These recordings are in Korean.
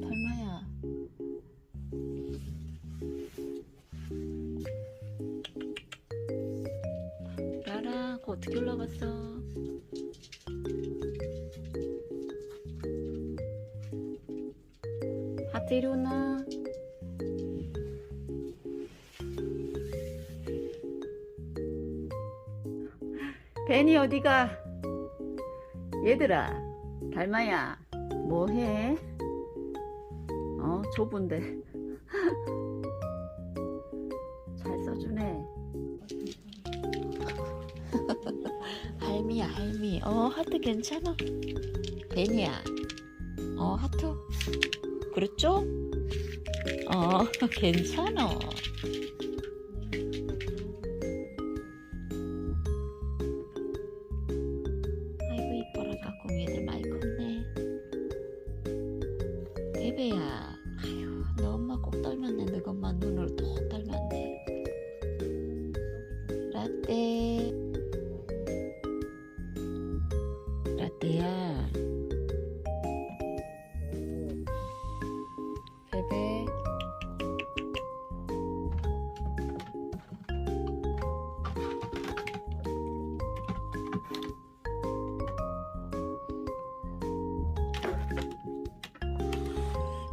달마야. 라라, 그거 어떻게 올라갔어? 하트 이리 오나? 벤이 어디가? 얘들아, 달마야, 뭐해? 어, 좁은데. 잘 써주네. 할미야, 할미. 어, 하트 괜찮아. 벤이야. 어, 하트. 그렇죠? 어, 괜찮아. 라떼 라떼야 베베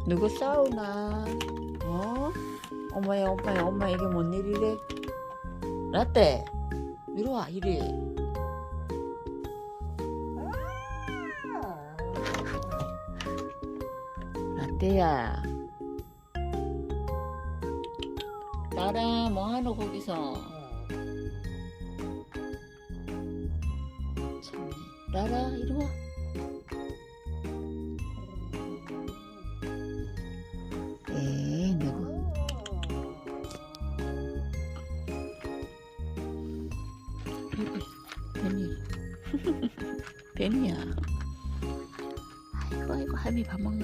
누구 싸우나? 어? 엄마야, 엄마야, 엄마 이게 뭔 일이래? 라떼, 이리 와, 이리. 라떼야. 나라, 뭐하노, 거기서? 참, 라라, 이리 와. 뱀이야. 아이고, 아이고, 할미 밥먹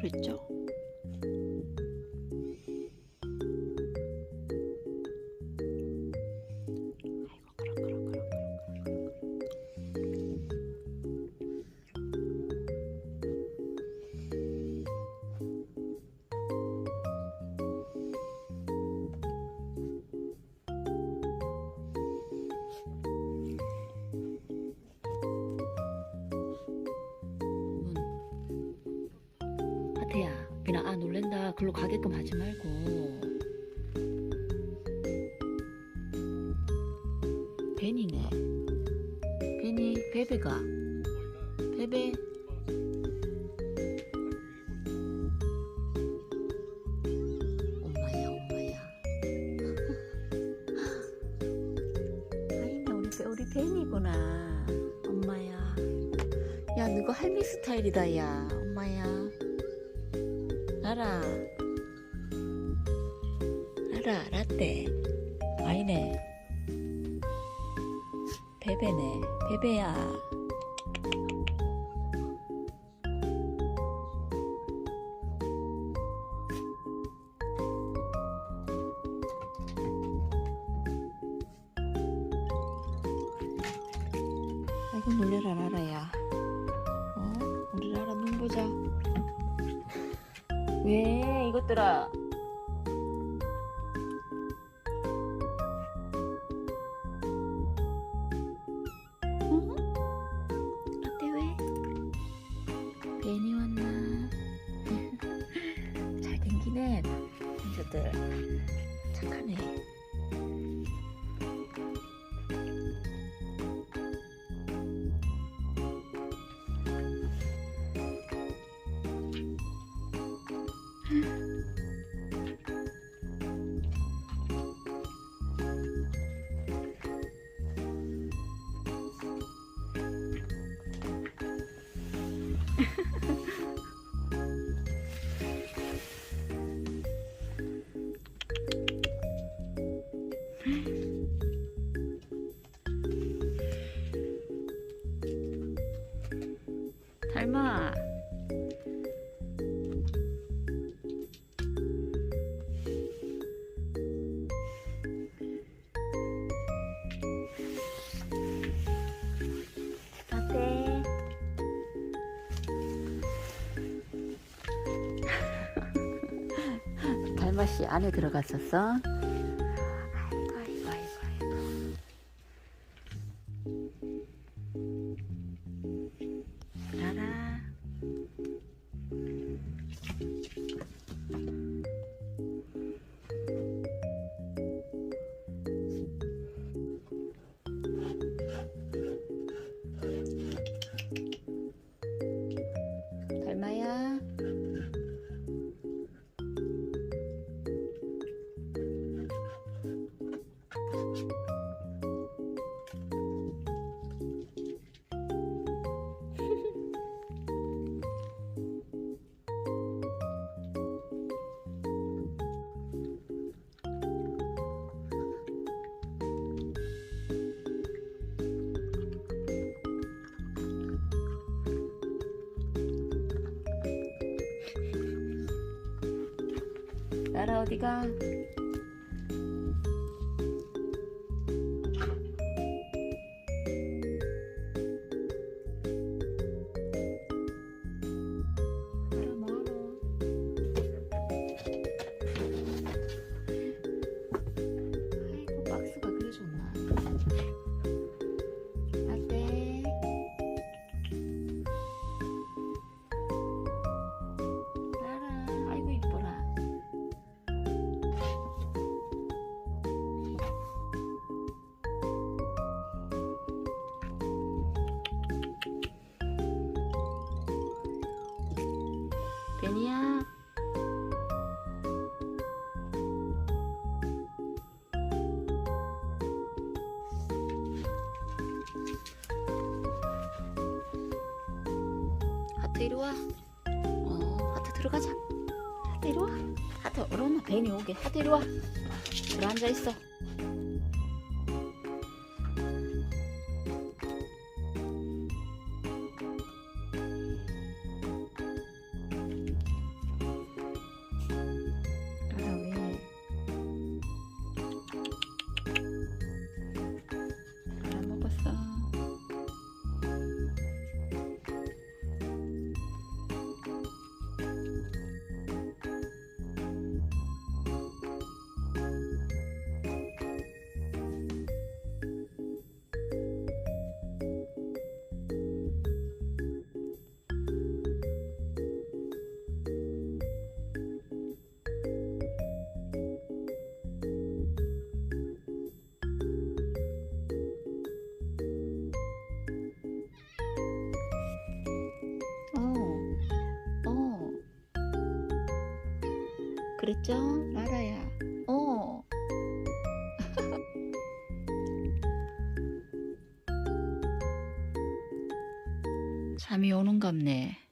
그랬죠? 미나 아 놀랜다. 글로 가게끔 하지 말고. 벤이네. 벤이 베베가. 베베. 엄마야, 엄마야. 아이네 우리 배- 우리 벤이구나. 엄마야. 야, 너거 할미 스타일이다, 야. 엄마야. 알아. 알아, 라떼. 아니네. 베베네. 베베야. 아이고, 놀래라, 라라야. 어? 우리 라라 눈 보자. 왜 이것들아? 맛이 안에 들어갔었어. 나라 어디가? 나 베니야 하트 이리 와. 어, 하트 들어가자. 하트 이리 와. 하트 얼었나 베니 오게. 하트 이리 와. 들어 앉아 있어. 그랬죠? 라라야. 어. 잠이 오는갑네.